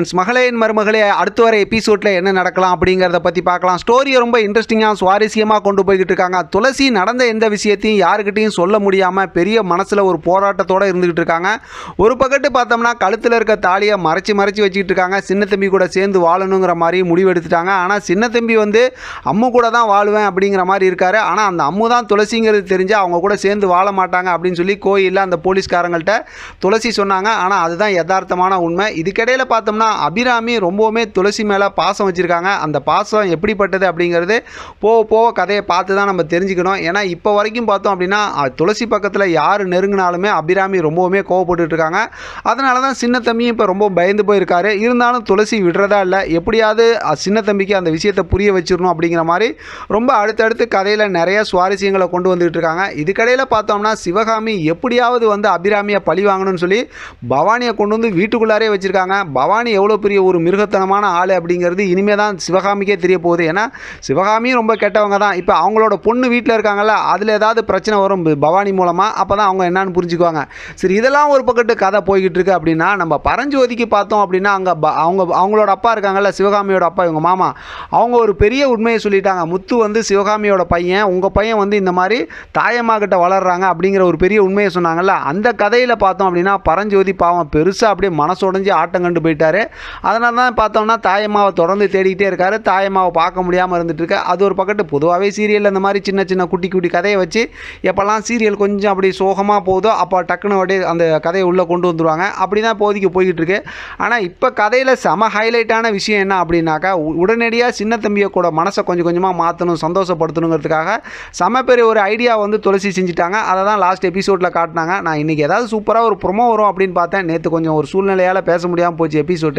Friends மகளே மருமகளே அடுத்து வர எபிசோடில் என்ன நடக்கலாம் அப்படிங்கிறத பற்றி பார்க்கலாம். ஸ்டோரியை ரொம்ப இன்ட்ரெஸ்டிங்காக சுவாரஸ்யமாக கொண்டு போய்கிட்டு இருக்காங்க. துளசி நடந்த எந்த விஷயத்தையும் யாருக்கிட்டையும் சொல்ல முடியாமல் பெரிய மனசில் ஒரு போராட்டத்தோடு இருந்துகிட்டு இருக்காங்க. ஒரு பக்கத்து பார்த்தோம்னா கழுத்தில் இருக்க தாலியை மறைச்சி மறைச்சி வச்சுக்கிட்டு இருக்காங்க. சின்ன தம்பி கூட சேர்ந்து வாழணுங்கிற மாதிரி முடிவெடுத்துட்டாங்க ஆனால் சின்ன தம்பி வந்து அம்மு கூட தான் வாழுவேன் அப்படிங்கிற மாதிரி இருக்காரு. ஆனால் அந்த அம்மு தான் துளசிங்கிறது தெரிஞ்சு அவங்க கூட சேர்ந்து வாழ மாட்டாங்க அப்படின்னு சொல்லி கோயிலில் அந்த போலீஸ்காரங்கள்ட்ட துளசி சொன்னாங்க. ஆனால் அதுதான் யதார்த்தமான உண்மை. இதுக்கிடையில் பார்த்தோம்னா அபிராமி ரொம்பவுமே துளசி மேலே பாசம் வச்சுருக்காங்க. அந்த பாசம் எப்படிப்பட்டது அப்படிங்கிறது போக போக கதையை பார்த்து தான் நம்ம தெரிஞ்சுக்கணும். ஏன்னா இப்போ வரைக்கும் பார்த்தோம் அப்படின்னா துளசி பக்கத்தில் யார் நெருங்கினாலுமே அபிராமி ரொம்பவுமே கோவப்பட்டுருக்காங்க அதனால தான் சின்ன தம்பியும் இப்போ ரொம்ப பயந்து போயிருக்காரு. இருந்தாலும் துளசி விடுறதா இல்லை. எப்படியாவது சின்ன தம்பிக்கு அந்த விஷயத்தை புரிய வச்சிடணும் அப்படிங்கிற மாதிரி ரொம்ப அடுத்தடுத்து கதையில் நிறைய சுவாரஸ்யங்களை கொண்டு வந்துகிட்டு இருக்காங்க. இதுக்கடையில் பார்த்தோம்னா சிவகாமி எப்படியாவது வந்து அபிராமியை பழி வாங்கணும்னு சொல்லி பவானியை கொண்டு வந்து வீட்டுக்குள்ளாரே வச்சுருக்காங்க. பவானி எவ்வளோ பெரிய ஒரு மிருகத்தனமான ஆள் அப்படிங்கிறது இனிமே தான் சிவகாமிக்கே தெரிய போகுது. ஏன்னா சிவகாமியும் ரொம்ப கெட்டவங்க தான். இப்போ அவங்களோட பொண்ணு வீட்டில் இருக்காங்கல்ல அதில் ஏதாவது பிரச்சனை வரும் பவானி மூலமாக அப்போ தான் அவங்க என்னன்னு புரிஞ்சுக்குவாங்க. சரி இதெல்லாம் ஒரு பக்கத்து கதை போய்கிட்டு இருக்கு அப்படின்னா நம்ம பரஞ்சோதிக்கு பார்த்தோம் அப்படின்னா அங்கே அவங்க அவங்களோட அப்பா இருக்காங்கல்ல சிவகாமியோட அப்பா இவங்க மாமா அவங்க ஒரு பெரிய உண்மையை சொல்லிட்டாங்க. முத்து வந்து சிவகாமியோட பையன் உங்கள் பையன் வந்து இந்த மாதிரி தாயம்மா வளர்கிறாங்க அப்படிங்கிற ஒரு பெரிய உண்மையை சொன்னாங்கல்ல அந்த கதையில் பார்த்தோம் அப்படின்னா பரஞ்சோதி பாவம் பெருசாக அப்படியே மனசுடைஞ்சு ஆட்டம் கண்டு போயிட்டார். அதனால தான் பார்த்தோம்னா தாயம்மாவை தொடர்ந்து தேடிக்கிட்டே இருக்காரு. தாயம்மாவை பார்க்க முடியாமல் இருந்துட்டுருக்கு அது ஒரு பக்கத்து பொதுவாகவே சீரியல் இந்த மாதிரி சின்ன சின்ன குட்டி குட்டி கதையை வச்சு எப்போல்லாம் சீரியல் கொஞ்சம் அப்படி சோகமாக போகுதோ அப்போ டக்குன்னு அப்படியே அந்த கதையை உள்ளே கொண்டு வந்துடுவாங்க அப்படி தான் இப்போதைக்கு போய்கிட்டு இருக்கு. ஆனால் இப்போ கதையில் செம ஹைலைட்டான விஷயம் என்ன அப்படின்னாக்கா உ- உடனடியாக சின்ன தம்பியை கூட மனசை கொஞ்சம் கொஞ்சமாக மாற்றணும் சந்தோஷப்படுத்தணுங்கிறதுக்காக செம பெரிய ஒரு ஐடியா வந்து துளசி செஞ்சுட்டாங்க. அதை தான் லாஸ்ட் எபிசோடில் காட்டினாங்க. நான் இன்றைக்கி ஏதாவது சூப்பராக ஒரு ப்ரொமோ வரும் அப்படின்னு பார்த்தேன். நேற்று கொஞ்சம் ஒரு சூழ்நிலையால் பேச முடியாமல் போச்சு எபிசோட்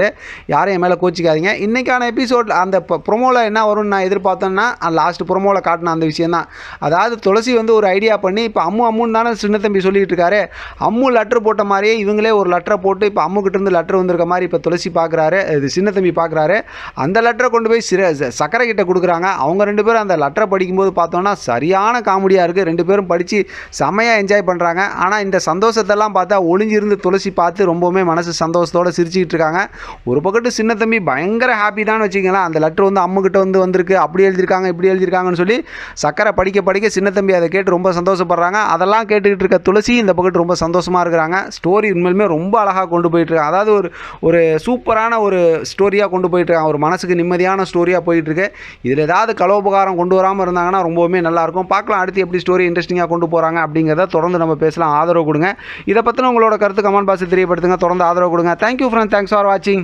யாரும் என் மேலே கோச்சிக்காதீங்க. இன்றைக்கான எபிசோட் அந்த ப்ரொமோவில் என்ன வரும்னு நான் எதிர்பார்த்தேன்னா லாஸ்ட் ப்ரொமோவில் காட்டின அந்த விஷயம் தான் அதாவது துளசி வந்து ஒரு ஐடியா பண்ணி இப்போ அம்மு அம்முன்னு தானே சின்ன தம்பி சொல்லிட்டு இருக்காரு. அம்மு லெட்டர் போட்ட மாதிரியே இவங்களே ஒரு லெட்டரை போட்டு இப்போ அம்முக்கிட்டேருந்து லெட்ரு லெட்டர் வந்திருக்க மாதிரி இப்போ துளசி பார்க்குறாரு இது சின்ன தம்பி பார்க்குறாரு அந்த லெட்டரை கொண்டு போய் சிற ச- சக்கரை கிட்ட கொடுக்குறாங்க. அவங்க ரெண்டு பேரும் அந்த லெட்டரை படிக்கும்போது பார்த்தோன்னா சரியான காமெடியாக இருக்குது ரெண்டு பேரும் படித்து செமையாக என்ஜாய் பண்ணுறாங்க ஆனால் இந்த சந்தோஷத்தெல்லாம் பார்த்தா ஒளிஞ்சிருந்து துளசி பார்த்து ரொம்பவுமே மனசு சந்தோஷத்தோடு சிரிச்சுக்கிட்டு இருக்காங்க. ஒரு பக்கத்து சின்ன தம்பி பயங்கர ஹாப்பி தான் வச்சுக்கலாம் அந்த லெட்டர் வந்து அம்முக்கிட்ட வந்து வந்திருக்கு. அப்படி எழுதியிருக்காங்க இப்படி எழுதியிருக்காங்கன்னு சொல்லி சக்கரை படிக்க படிக்க சின்ன தம்பி அதை கேட்டு ரொம்ப சந்தோஷப்படுறாங்க. அதெல்லாம் கேட்டுக்கிட்டு இருக்க துளசி இந்த பக்கத்து ரொம்ப சந்தோஷமாக இருக்கிறாங்க. ஸ்டோரி உண்மையிலுமே ரொம்ப அழகாக கொண்டு போயிட்டுருக்கு அதாவது ஒரு ஒரு சூப்பரான ஒரு ஸ்டோரியாக கொண்டு போயிட்டுருக்காங்க ஒரு மனசுக்கு நிம்மதியான ஸ்டோரியாக போயிட்டுருக்கு இதில் ஏதாவது கலோபகாரம் கொண்டு வராமல் இருந்தாங்கன்னா ரொம்பவுமே நல்லாயிருக்கும் பார்க்கலாம் அடுத்து எப்படி ஸ்டோரி இன்ட்ரெஸ்டிங்காக கொண்டு போகிறாங்க அப்படிங்கிறத தொடர்ந்து நம்ம பேசலாம். ஆதரவு கொடுங்க. இதை பற்றின உங்களோட கருத்து கமெண்ட் பாக்ஸில் தெரியப்படுத்துங்க. தொடர்ந்து ஆதரவு கொடுங்க. தேங்க்யூ ஃப்ரெண்ட் தேங்க்ஸ் ஃபார் வாட்சிங்